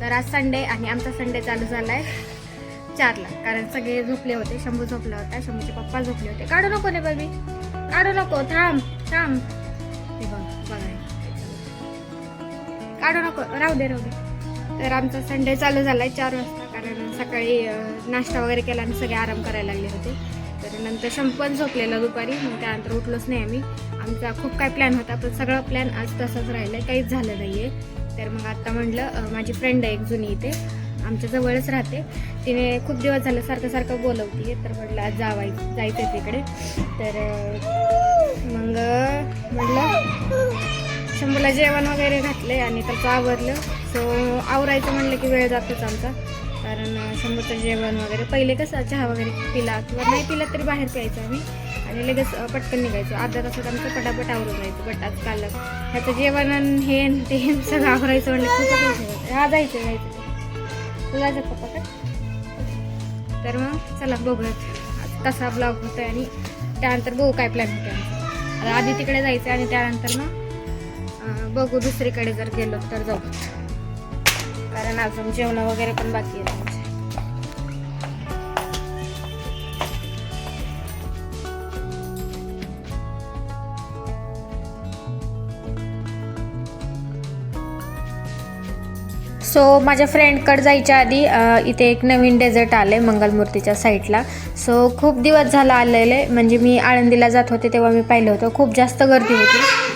तर आज संडे आणि आमचा संडे चालू झाला आहे चारला. कारण सगळे झोपले होते शंभू झोपला होता शंभूचे पप्पा झोपले होते. काढू नको ने बाबी काढू नको थांब थांब. हे बघ बघा काढू नको राहू दे राहू दे. तर आमचा संडे चालू झाला आहे चार वाजता. कारण सकाळी नाश्ता वगैरे केला आणि सगळे आराम करायला लागले होते. नंतर शंभू झोपलेला दुपारी मग त्यानंतर उठलोच नाही आम्ही. आमचा खूप काय प्लॅन होता पण सगळा प्लॅन आज तसाच राहिला आहे काहीच झालं नाही आहे तर मग आत्ता म्हटलं माझी फ्रेंड आहे एक जुनी इथे आमच्या जवळच राहते. तिने खूप दिवस झालं सारखं सारखं बोलवते तर म्हटलं आज जावाय जायचं आहे तिकडे. तर मग म्हटलं शंभूला जेवण वगैरे घातलं आणि त्याचं आवरलं. सो आवरायचं म्हणलं की वेळ जातोच आमचा. समोरचं जेवण वगैरे. पहिले कसं चहा वगैरे पिला किंवा नाही पिला तरी बाहेर प्यायचं आम्ही. आणि लगेच पटकन निघायचो. अर्धा तासात आमचं पटापट आवरून जायचं. बट आजकाल ह्याचं जेवण हे ते सगळं आवरायचं म्हणलं खूपच हा जायचं जायचं. तुला जायचं पप्पा? का तर मग चला बघूयात. तसा ब्लॉग होतोय आणि त्यानंतर बघू काय प्लॅन होते आमचा. आधी तिकडे जायचं आणि त्यानंतर मग बघू दुसरीकडे जर गेलो तर जाऊ. कारण अजून जेवण वगैरे पण बाकी आहे. सो माझ्या फ्रेंडकडे जायच्या आधी इथे एक नवीन डेझर्ट आलं आहे मंगलमूर्तीच्या साईडला सो खूप दिवस झाला आलेले. म्हणजे मी आळंदीला जात होते तेव्हा मी पाहिलं होतं. खूप जास्त गर्दी होती.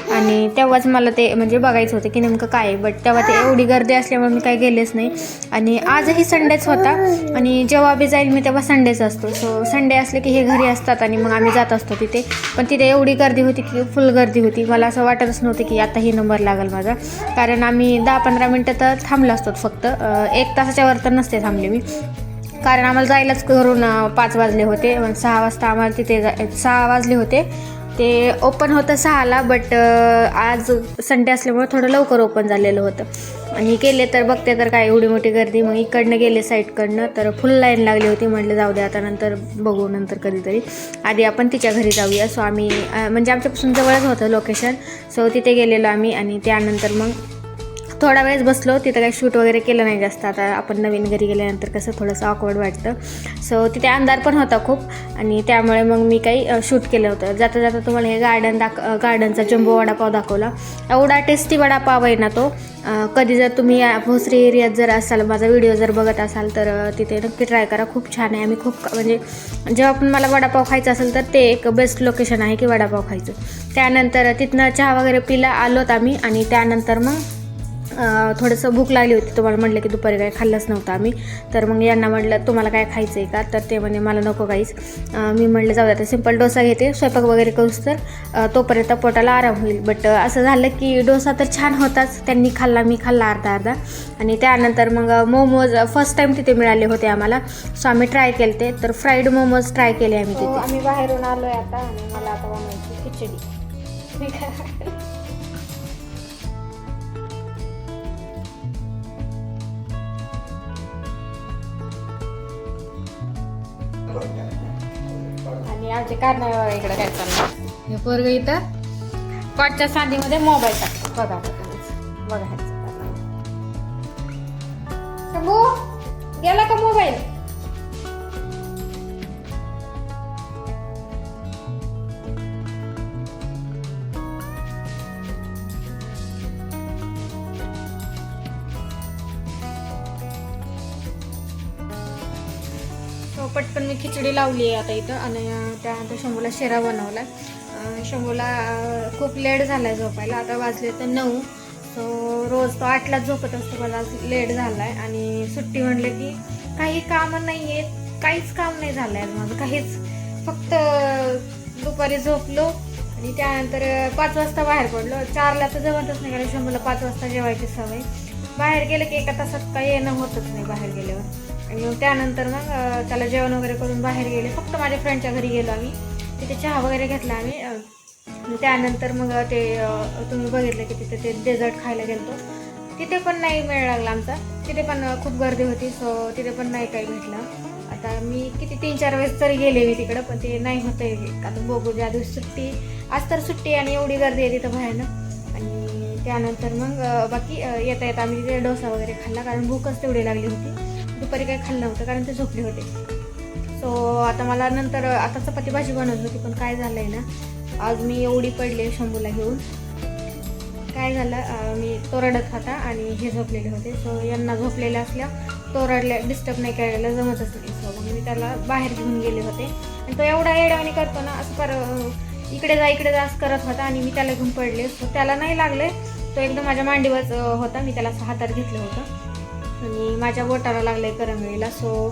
तेव्हाच मला ते म्हणजे बघायचं होतं की नेमकं काय आहे. बट तेव्हा ते एवढी गर्दी असल्यामुळे मी काही गेलेच नाही. आणि आजही संडेच होता. आणि जेव्हा बी जाईल मी तेव्हा संडेच असतो. सो संडे असले की हे घरी असतात आणि मग आम्ही जात असतो तिथे. पण तिथे एवढी गर्दी होती की फुल गर्दी होती. मला असं वाटतच नव्हतं की आता ही नंबर लागेल माझा. कारण आम्ही दहा पंधरा मिनटं तर थांबलो असतो फक्त. एक तासाच्या वर तर नसते थांबले मी. कारण आम्हाला जायलाच घरून पाच वाजले होते. सहा वाजता आम्हाला तिथे जा सहा वाजले होते. ते ओपन होतं सहाला बट आज संडे असल्यामुळे थोडं लवकर ओपन झालेलं होतं. आणि गेले तर बघते तर काय एवढी मोठी गर्दी. मग इकडनं गेले साईडकडनं तर फुल लाईन लागली होती. म्हटलं जाऊ दे आता नंतर बघू नंतर कधीतरी. आधी आपण तिच्या घरी जाऊया. सो आम्ही म्हणजे आमच्यापासून जवळच होतं लोकेशन सो तिथे गेलेलो आम्ही आणि त्यानंतर मग थोडा वेळेस बसलो तिथं काही शूट वगैरे केलं नाही जास्त. आता आपण नवीन घरी गेल्यानंतर कसं थोडंसं ऑकवर्ड वाटतं. सो तिथे अंधार पण होता खूप आणि त्यामुळे मग मी काही शूट केलं होतं. जाता जाता तुम्हाला हे गार्डन दाख गार्डनचा जम्बो वडापाव दाखवला. एवढा टेस्टी वडापाव आहे ना तो. कधी जर तुम्ही या भोसरी एरियात जर असाल माझा व्हिडिओ जर बघत असाल तर तिथे नक्की ट्राय करा. खूप छान आहे. आम्ही खूप म्हणजे जेव्हा पण मला वडापाव खायचा असेल तर ते एक बेस्ट लोकेशन आहे की वडापाव खायचं. त्यानंतर तिथनं चहा वगैरे पिला आलोत आम्ही आणि त्यानंतर मग थोडंसं भूक लागली होती तुम्हाला म्हटलं की दुपारी काय खाल्लंच नव्हतं आम्ही. तर मग यांना म्हटलं तुम्हाला काय खायचं आहे का? तर ते म्हणे मला नको काहीच मी म्हटलं जाऊ आता सिंपल डोसा घेते स्वयंपाक वगैरे करूच तर. तोपर्यंत पोटाला आराम होईल. बट असं झालं की डोसा तर छान होताच त्यांनी खाल्ला मी खाल्ला अर्धा अर्धा. आणि त्यानंतर मग मोमोज फर्स्ट टाईम तिथे मिळाले होते आम्हाला. सो आम्ही ट्राय केले ते तर फ्राईड मोमोज ट्राय केले आम्ही तिथे. आम्ही बाहेरून आलो आहे आता आणि मला आता बनवायची खिचडी. आमचे कारणामे बघा इकडे काय चाललं हे पोरग इथं कॉटच्या साधीमध्ये मोबाईल टाकतो बघा. बघा. शंभू गेला का मोबाईल हो, पटकन मी खिचडी लावली आहे आता इथं आणि त्यानंतर शंभूला शिरा बनवला शंभूला खूप लेट झाला आहे झोपायला. आता वाजले तर नऊ. सो रोज तो आठलाच झोपत असतो मला आज लेट झाला आहे आणि सुट्टी म्हणलं की काही कामं नाही आहेत काहीच काम नाही झालं आहे माझं काहीच. फक्त दुपारी झोपलो आणि त्यानंतर पाच वाजता बाहेर पडलो. चारला तर जमतच नाही कारण शंभूला पाच वाजता जेवायची सवय. बाहेर गेलं की एका तासात काही येणं होतच नाही बाहेर गेल्यावर. आणि मग त्यानंतर मग त्याला जेवण वगैरे करून बाहेर गेले. फक्त माझ्या फ्रेंडच्या घरी गेलो आम्ही. तिथे चहा वगैरे घेतला आम्ही. त्यानंतर मग ते तुम्ही बघितलं की तिथे ते डेझर्ट खायला गेलो तिथे पण नाही वेळ लागला आमचा. तिथे पण खूप गर्दी होती सो तिथे पण नाही काही भेटलं. आता मी किती तीन चार वेळेस तरी गेले मी तिकडं पण ते नाही होतं आता बघू ज्या दिवशी सुट्टी आज तर सुट्टी आणि एवढी गर्दी आहे तिथं बाहेरनं. त्यानंतर मग बाकी येता येता आम्ही तिथे डोसा वगैरे खाल्ला कारण भूकच तेवढी लागली होती. दुपारी काही खाल्लं नव्हतं कारण ते झोपले होते. सो आता मला नंतर आता चपाती भाजी बनवत होती पण काय झालं आहे ना आज मी एवढी पडले शंभूला घेऊन. काय झालं मी तो रडत होता आणि हे झोपलेले होते. सो यांना झोपलेले असल्या तो रडल्या डिस्टर्ब नाही करायला जमतच नाही. सो मग मी त्याला बाहेर घेऊन गेले होते. आणि तो एवढा येड्यावानी करतो ना असं पर इकडे जा इकडे जा असं करत होता आणि मी त्याला घेऊन पडले. सो त्याला नाही लागले तो एकदम माझ्या मांडीवरच होता. मी त्याला असं तर घेतलं होतं. आणि माझ्या बोटाला लागलं आहे करंगळीला. सो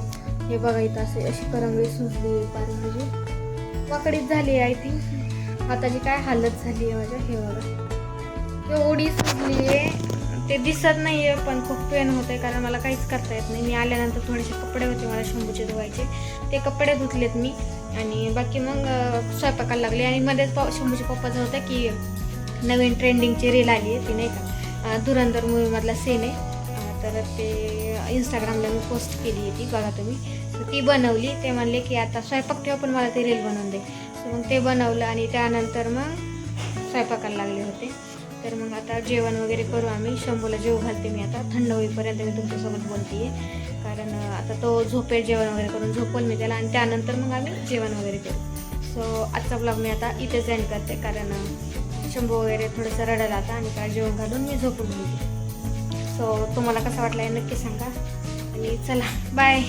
हे बघा इथं असे अशी करंगळी सुजली पार म्हणजे वाकडीच झाली आय थिंक आताची काय हालत झाली आहे माझ्या? हे बघा. एवढी सुजली आहे. ते दिसत नाही आहे पण खूप पेन होते कारण मला काहीच करता येत नाही. मी आल्यानंतर थोडेसे कपडे होते मला शंभूचे धुवायचे. ते कपडे धुतलेत मी. आणि बाकी मग स्वयंपाकाला लागले. आणि मध्येच पा शंभूच्या पप्पाचं होतं की नवीन ट्रेंडिंगची रील आली आहे ती नाही का? अं, धुरंधर मूवीमधला सीन आहे. तर ते इंस्टाग्रामला मी पोस्ट केली होती बघा तुम्ही. ती बनवली. ते म्हणले की आता स्वयंपाक ठेवा पण मला ते रील बनवून दे. मग ते बनवलं आणि त्यानंतर मग स्वयंपाकाला लागले होते. तर मग आता जेवण वगैरे करू आम्ही. शंभूला जेव घालते मी आता. थंड होईपर्यंत मी तुमच्यासोबत बोलते. आहे कारण आता तो झोपेल जेवण वगैरे करून झोपल मी त्याला आणि त्यानंतर मग आम्ही जेवण वगैरे करू. सो आजचा ब्लॉग मी आता इथेच एंड करते. कारण शंभू वगैरे थोडंसं रडायला आता आणि काय जेवण घालून मी झोपून गेली. सो तुम्हाला कसं वाटलं हे नक्की सांगा. आणि चला बाय